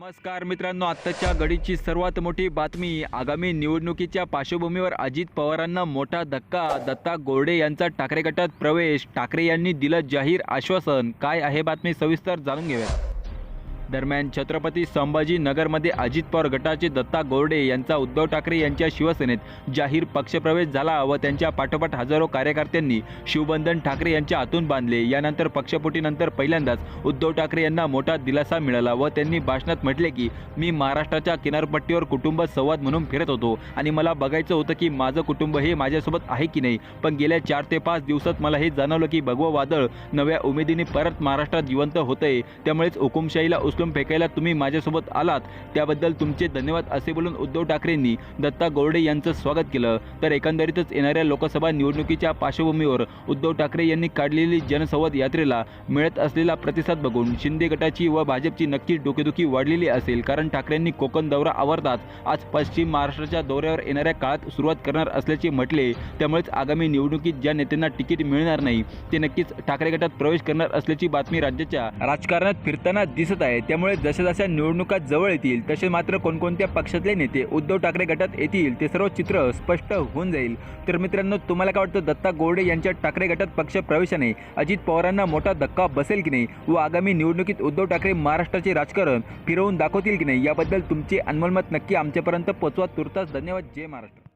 नमस्कार मित्रांनो आत्ताच्या घडीची सर्वात मोठी बातमी आगामी निवडणुकीच्या पार्श्वभूमीवर अजित पवारांना मोठा धक्का दत्ता गोरडे यांचा ठाकरे गटात प्रवेश ठाकरे यांनी दिलं जाहीर आश्वासन काय आहे बातमी सविस्तर जाणून घेऊया दरम्यान छत्रपती संभाजी नगरमध्ये अजित पवार गटाचे दत्ता गोरडे यांचा उद्धव ठाकरे यांच्या शिवसेनेत जाहीर पक्षप्रवेश झाला व त्यांच्या पाठोपाठ हजारो कार्यकर्त्यांनी शिवबंधन ठाकरे यांच्या हातून बांधले. यानंतर पक्षफुटीनंतर पहिल्यांदाच उद्धव ठाकरे यांना मोठा दिलासा मिळाला व त्यांनी भाषणात म्हटले की मी महाराष्ट्राच्या किनारपट्टीवर कुटुंब संवाद म्हणून फिरत होतो आणि मला बघायचं होतं की माझं कुटुंब हे माझ्यासोबत आहे की नाही. पण गेल्या चार ते पाच दिवसात मला हे जाणवलं की भगवं वादळ नव्या उमेदीने परत महाराष्ट्रात जिवंत होतंय. त्यामुळेच हुकुमशाहीला उचलून फेकायला तुम्ही माझ्यासोबत आलात त्याबद्दल तुमचे धन्यवाद असे बोलून उद्धव ठाकरेंनी दत्ता गोरडे यांचं स्वागत केलं. तर एकंदरीतच येणाऱ्या लोकसभा निवडणुकीच्या पार्श्वभूमीवर उद्धव ठाकरे यांनी काढलेली जनसंवाद यात्रेला मिळत असलेला प्रतिसाद बघून शिंदे गटाची व भाजपची नक्कीच डोकेदुखी वाढलेली असेल कारण ठाकरेंनी कोकण दौरा आवरताच आज पश्चिम महाराष्ट्राच्या दौऱ्यावर येणाऱ्या काळात सुरुवात करणार असल्याचे म्हटले. त्यामुळेच आगामी निवडणुकीत ज्या नेत्यांना तिकीट मिळणार नाही ते नक्कीच ठाकरे गटात प्रवेश करणार असल्याची बातमी राज्याच्या राजकारणात फिरताना दिसत आहे. त्यामुळे जशा जशा निवडणुका जवळ येतील तसे मात्र कोणकोणत्या पक्षातले नेते उद्धव ठाकरे गटात येतील ते सर्व चित्र स्पष्ट होऊन जाईल. तर मित्रांनो तुम्हाला काय वाटतं दत्ता गोरडे यांच्या ठाकरे गटात पक्ष प्रवेशाने अजित पवारांना मोठा धक्का बसेल की नाही? व आगामी निवडणुकीत उद्धव ठाकरे महाराष्ट्राचे राजकारण फिरवून दाखवतील की नाही? याबद्दल तुमचे अनमोल मत नक्की आमच्यापर्यंत पोचवा तुर्तास धन्यवाद. जय महाराष्ट्र.